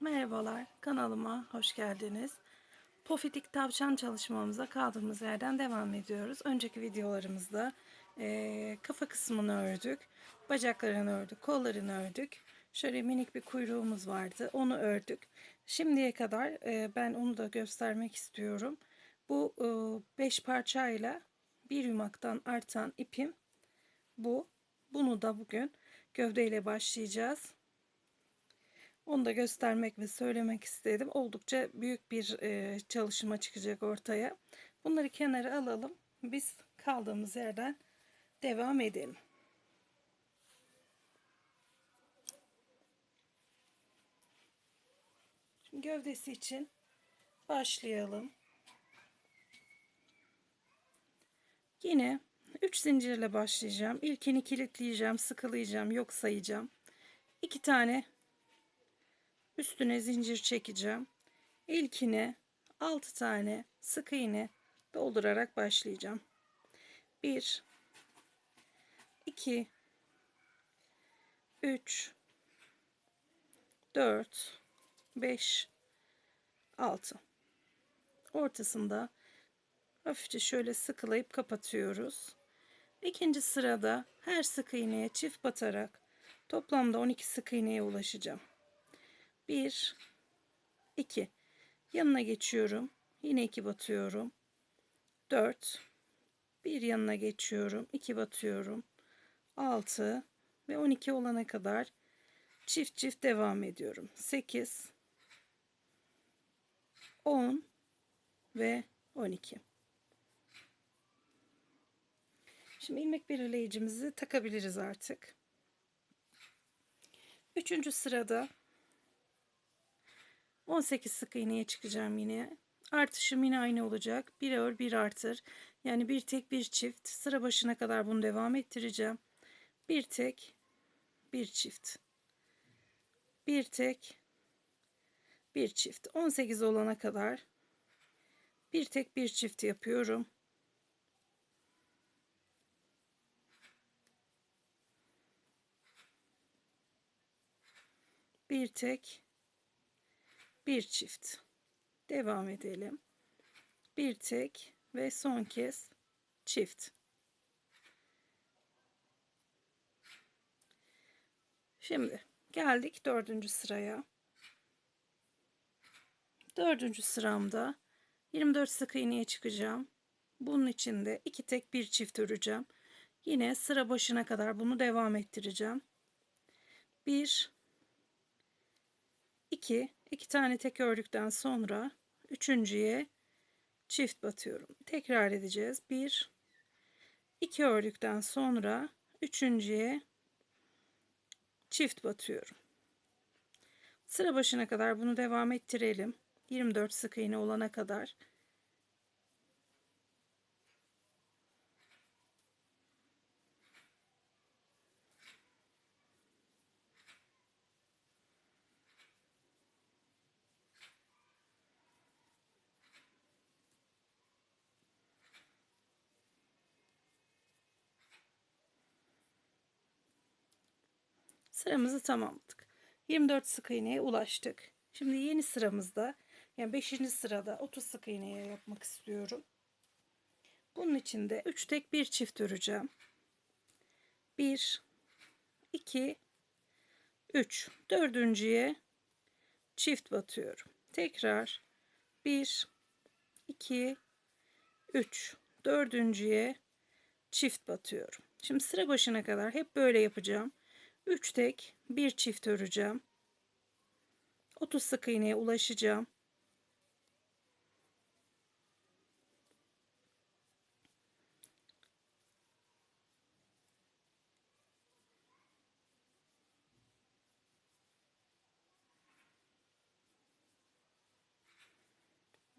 Merhabalar, kanalıma hoş geldiniz. Pofidik tavşan çalışmamıza kaldığımız yerden devam ediyoruz. Önceki videolarımızda eee, kafa kısmını ördük, bacaklarını ördük, kollarını ördük. Şöyle minik bir kuyruğumuz vardı, onu ördük. Şimdiye kadar eee, ben onu da göstermek istiyorum. Bu 5 parçayla bir yumaktan artan ipim bu. Bunu da bugün gövdeyle başlayacağız. Onu da göstermek ve söylemek istedim. Oldukça büyük bir e, çalışma çıkacak ortaya. Bunları kenara alalım. Biz kaldığımız yerden devam edelim. Şimdi gövdesi için başlayalım. Yine 3 zincirle başlayacağım. İlkini kilitleyeceğim, sıkılayacağım, yok sayacağım. 2 tane üstüne zincir çekeceğim. İlkine 6 tane sık iğne doldurarak başlayacağım. 1 2 3 4 5 6 ortasında hafifçe şöyle sıkılayıp kapatıyoruz. İkinci sırada her sık iğneye çift batarak toplamda 12 sık iğneye ulaşacağım. 1 2 yanına geçiyorum. Yine 2 batıyorum. 4 bir yanına geçiyorum. 2 batıyorum. 6 ve 12 olana kadar çift çift devam ediyorum. 8 10 ve 12. Şimdi ilmek belirleyicimizi takabiliriz artık. Üçüncü sırada 18 sık iğneye çıkacağım yine. Artışım yine aynı olacak. Bir ör bir artır. Yani bir tek bir çift. Sıra başına kadar bunu devam ettireceğim. Bir tek bir çift. Bir tek bir çift. 18 olana kadar bir tek bir çift yapıyorum. Bir tek bir çift. Devam edelim. Bir tek ve son kez çift. Şimdi geldik dördüncü sıraya. Dördüncü sıramda 24 sık iğneye çıkacağım. Bunun içinde iki tek bir çift öreceğim. Yine sıra başına kadar bunu devam ettireceğim. 1 2 2 tane tek ördükten sonra üçüncüye çift batıyorum. Tekrar edeceğiz. 1 2 ördükten sonra üçüncüye çift batıyorum. Sıra başına kadar bunu devam ettirelim. 24 sık iğne olana kadar. Sıramızı tamamladık. 24 sık iğneye ulaştık. Şimdi yeni sıramızda yani 5. sırada 30 sık iğneye yapmak istiyorum. Bunun için de 3 tek bir çift öreceğim. 1 2 3 dördüncüye çift batıyorum. Tekrar 1 2 3 dördüncüye çift batıyorum. Şimdi sıra başına kadar hep böyle yapacağım. 3 tek bir çift öreceğim. 30 sık iğneye ulaşacağım.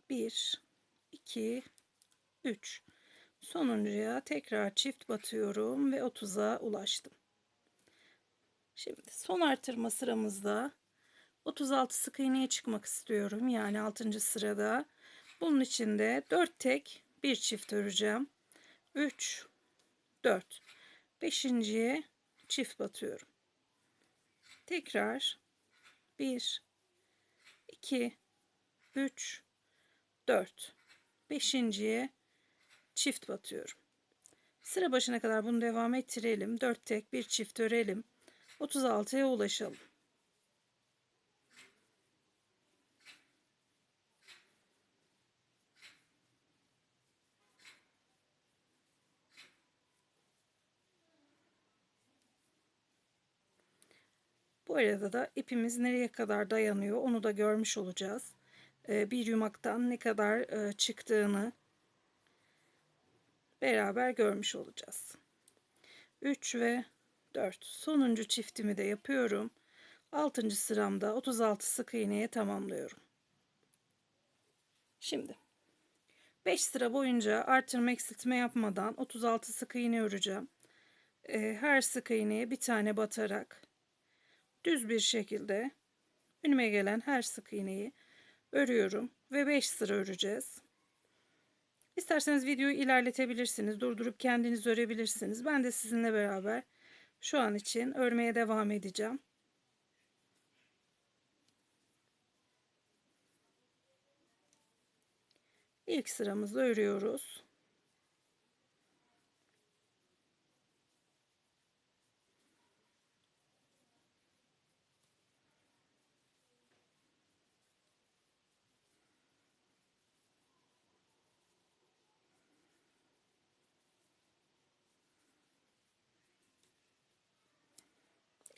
Bir, iki, üç. Sonuncuya tekrar çift batıyorum ve 30'a ulaştım. Şimdi son artırma sıramızda 36 sık iğneye çıkmak istiyorum. Yani 6. sırada. Bunun için de 4 tek bir çift öreceğim. 3 4 5.'ye çift batıyorum. Tekrar 1 2 3 4 beşinciye çift batıyorum. Sıra başına kadar bunu devam ettirelim. 4 tek bir çift örelim. 36'ya ulaşalım. Bu arada da ipimiz nereye kadar dayanıyor onu da görmüş olacağız. Ee, bir yumaktan ne kadar e, çıktığını beraber görmüş olacağız. 3 ve 4 sonuncu çiftimi de yapıyorum. 6. sıramda 36 sık iğneye tamamlıyorum. Şimdi 5 sıra boyunca artırma eksiltme yapmadan 36 sık iğne öreceğim. Ee, her sık iğneye bir tane batarak düz bir şekilde önüme gelen her sık iğneyi örüyorum ve 5 sıra öreceğiz. İsterseniz videoyu ilerletebilirsiniz. Durdurup kendiniz örebilirsiniz. Ben de sizinle beraber şu an için örmeye devam edeceğim. İlk sıramızda örüyoruz.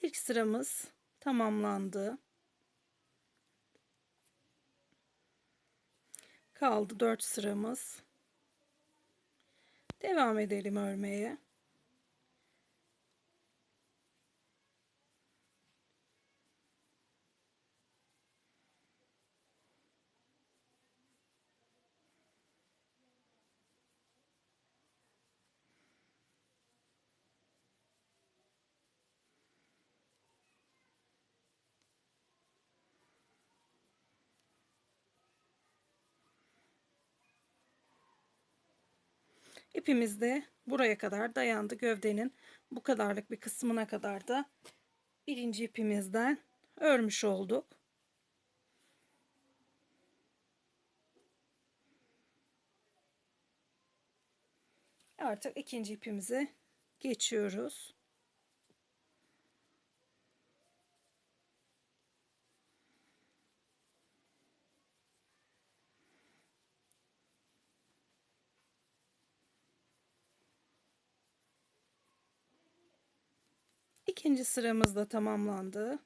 İlk sıramız tamamlandı. Kaldı 4 sıramız. Devam edelim örmeye. İpimiz de buraya kadar dayandı. Gövdenin bu kadarlık bir kısmına kadar da birinci ipimizden örmüş olduk. Artık ikinci ipimize geçiyoruz. İkinci sıramız da tamamlandı.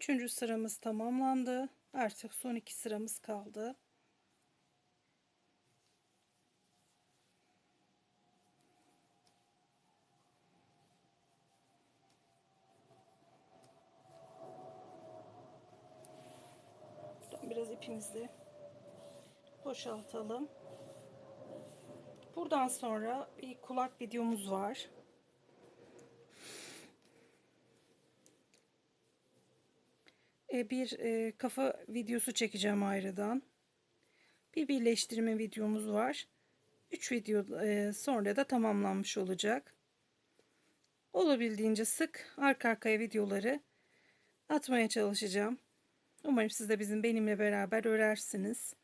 Üçüncü sıramız tamamlandı. Artık son iki sıramız kaldı. Biraz ipimizi boşaltalım. Buradan sonra bir kulak videomuz var. Bir e, kafa videosu çekeceğim ayrıdan. Bir birleştirme videomuz var. 3 video e, sonra da tamamlanmış olacak. Olabildiğince sık arka arkaya videoları atmaya çalışacağım. Umarım siz de bizim benimle beraber örersiniz.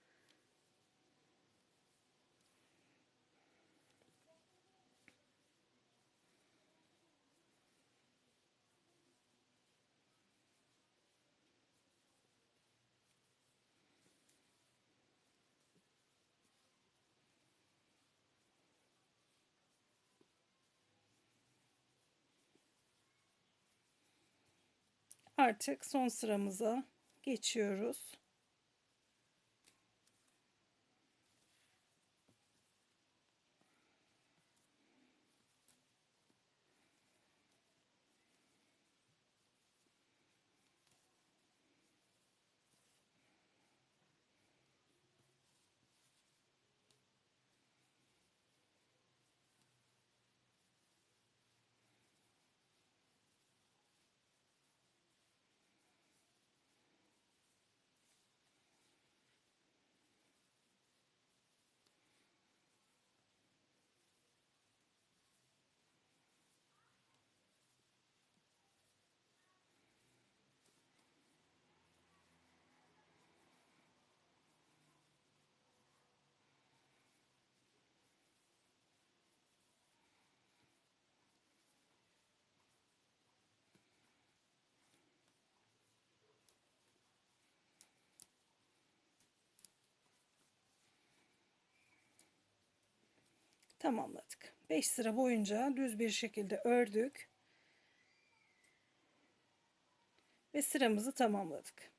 Artık son sıramıza geçiyoruz. Tamamladık. 5 sıra boyunca düz bir şekilde ördük. Ve sıramızı tamamladık.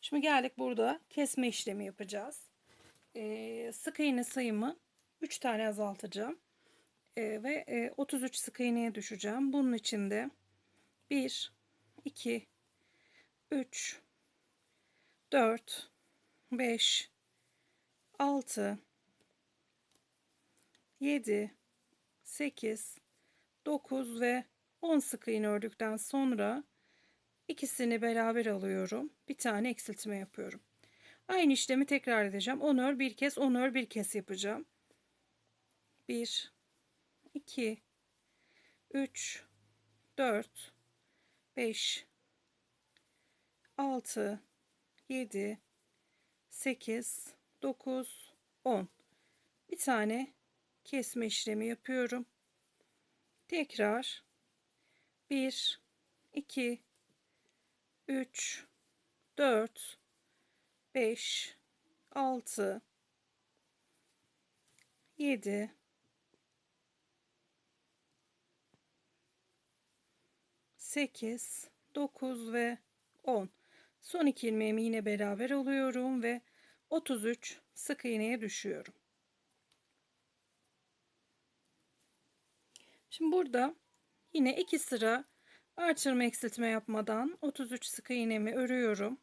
Şimdi geldik burada kesme işlemi yapacağız. Ee, sık iğne sayımı 3 tane azaltacağım. Ee, ve e, 33 sık iğneye düşeceğim. Bunun için de 1, 2, 3, 4, 5, 6, 7, 8, 9 ve 10 sık iğne ördükten sonra ikisini beraber alıyorum. Bir tane eksiltme yapıyorum. Aynı işlemi tekrar edeceğim. 10 ör bir kez, 10 ör bir kez yapacağım. 1, 2, 3, 4, 5, 6, 7, 8, 9, 10. Bir tane kesme işlemi yapıyorum. Tekrar 1 2 3 4 5 6 7 8 9 ve 10 son iki ilmeğimi yine beraber alıyorum ve 33 sık iğneye düşüyorum Şimdi burada yine iki sıra artırma eksiltme yapmadan 33 sık iğnemi örüyorum.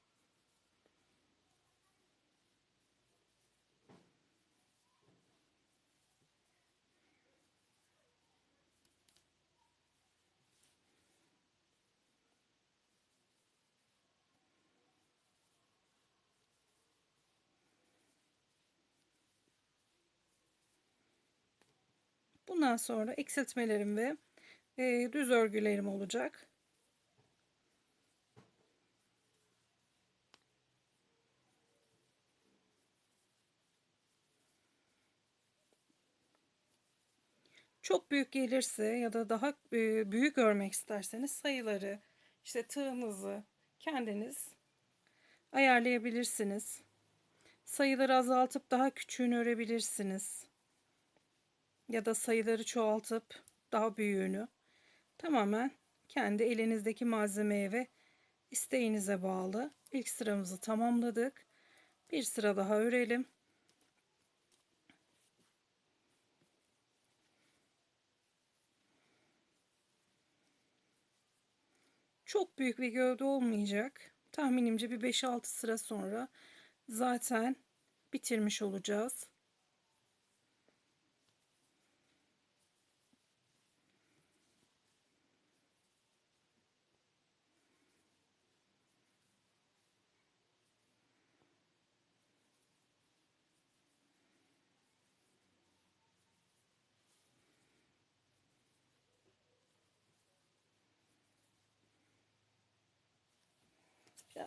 Bundan sonra eksiltmelerim ve e, düz örgülerim olacak. Çok büyük gelirse ya da daha e, büyük örmek isterseniz sayıları işte tığınızı kendiniz ayarlayabilirsiniz. Sayıları azaltıp daha küçüğünü örebilirsiniz ya da sayıları çoğaltıp daha büyüğünü tamamen kendi elinizdeki malzemeye ve isteğinize bağlı. İlk sıramızı tamamladık. Bir sıra daha örelim. Çok büyük bir gövde olmayacak. Tahminimce bir 5-6 sıra sonra zaten bitirmiş olacağız.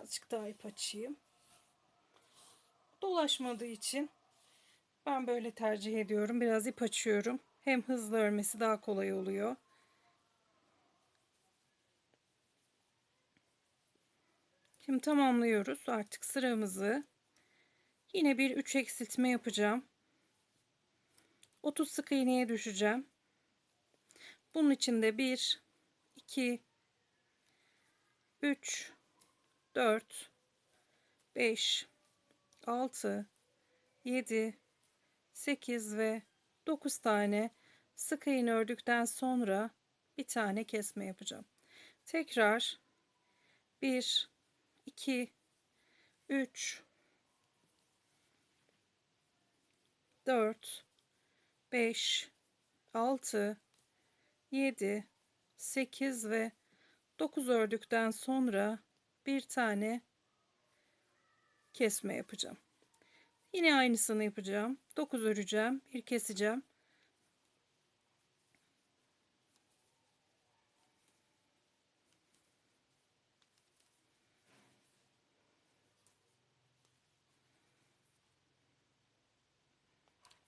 Birazcık daha ip açayım. Dolaşmadığı için ben böyle tercih ediyorum. Biraz ip açıyorum. Hem hızlı örmesi daha kolay oluyor. Şimdi tamamlıyoruz artık sıramızı. Yine bir 3 eksiltme yapacağım. 30 sık iğneye düşeceğim. Bunun için de 1 2 3 4 5 6 7 8 ve 9 tane sık iğne ördükten sonra bir tane kesme yapacağım. Tekrar 1 2 3 4 5 6 7 8 ve 9 ördükten sonra bir tane kesme yapacağım. Yine aynısını yapacağım. 9 öreceğim, bir keseceğim.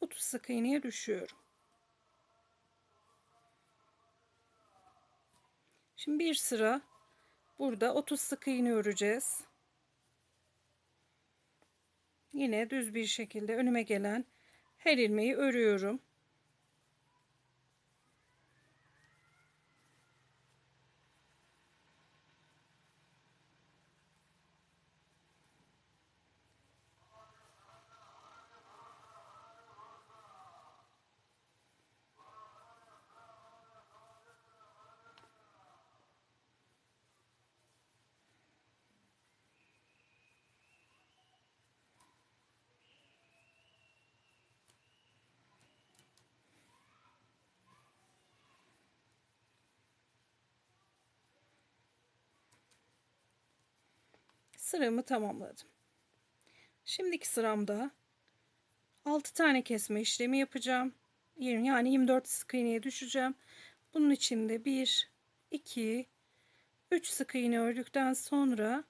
Otuz sık iğneye düşüyorum. Şimdi bir sıra burada 30 sık iğne öreceğiz. Yine düz bir şekilde önüme gelen her ilmeği örüyorum. Sıramı tamamladım. Şimdiki sıramda 6 tane kesme işlemi yapacağım. Yani 24 sık iğneye düşeceğim. Bunun için de 1 2 3 sık iğne ördükten sonra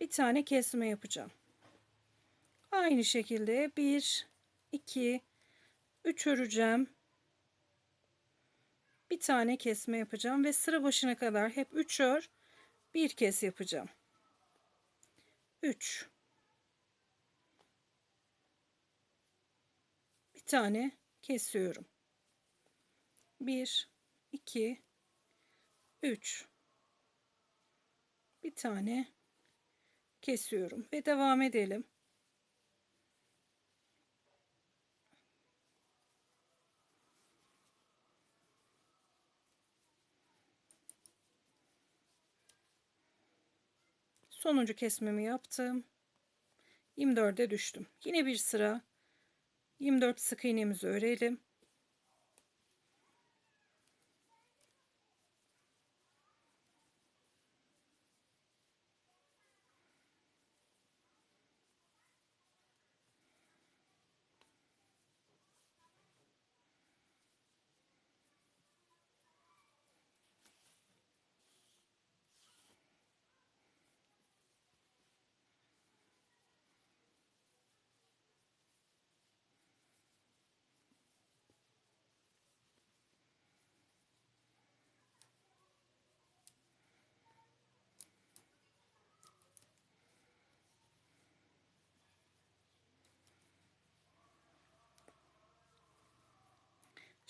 bir tane kesme yapacağım. Aynı şekilde 1 2 3 öreceğim. Bir tane kesme yapacağım ve sıra başına kadar hep 3 ör, bir kez yapacağım. 3 bir tane kesiyorum. 1 2 3 bir tane kesiyorum ve devam edelim sonuncu kesmemi yaptım. 24'e düştüm. Yine bir sıra. 24 sık iğnemizi örelim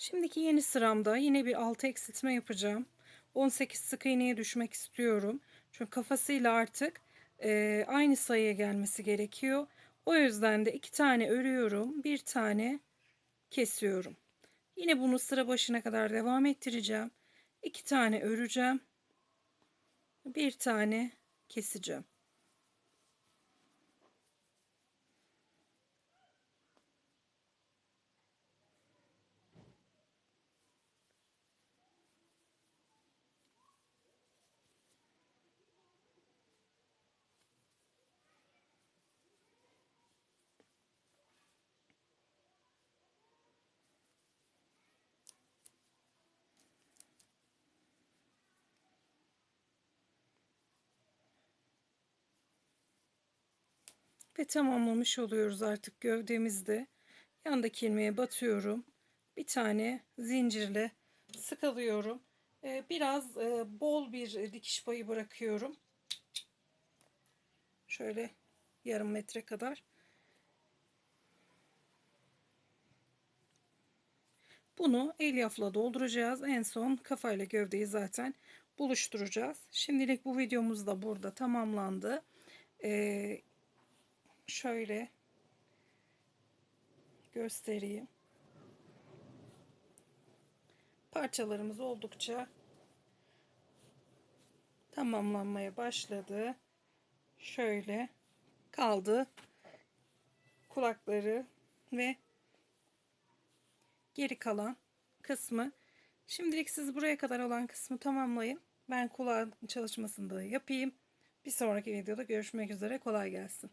Şimdiki yeni sıramda yine bir altı eksiltme yapacağım. 18 sık iğneye düşmek istiyorum. Çünkü kafasıyla artık e, aynı sayıya gelmesi gerekiyor. O yüzden de iki tane örüyorum. Bir tane kesiyorum. Yine bunu sıra başına kadar devam ettireceğim. İki tane öreceğim. Bir tane keseceğim. Ve tamamlamış oluyoruz artık gövdemizde. Yandaki ilmeğe batıyorum. Bir tane zincirle sıkılıyorum. Ee, biraz e, bol bir dikiş payı bırakıyorum. Şöyle yarım metre kadar. Bunu elyafla dolduracağız. En son kafayla gövdeyi zaten buluşturacağız. Şimdilik bu videomuz da burada tamamlandı. Ee, şöyle göstereyim. Parçalarımız oldukça tamamlanmaya başladı. Şöyle kaldı. Kulakları ve geri kalan kısmı. Şimdilik siz buraya kadar olan kısmı tamamlayın. Ben kulağın çalışmasını da yapayım. Bir sonraki videoda görüşmek üzere. Kolay gelsin.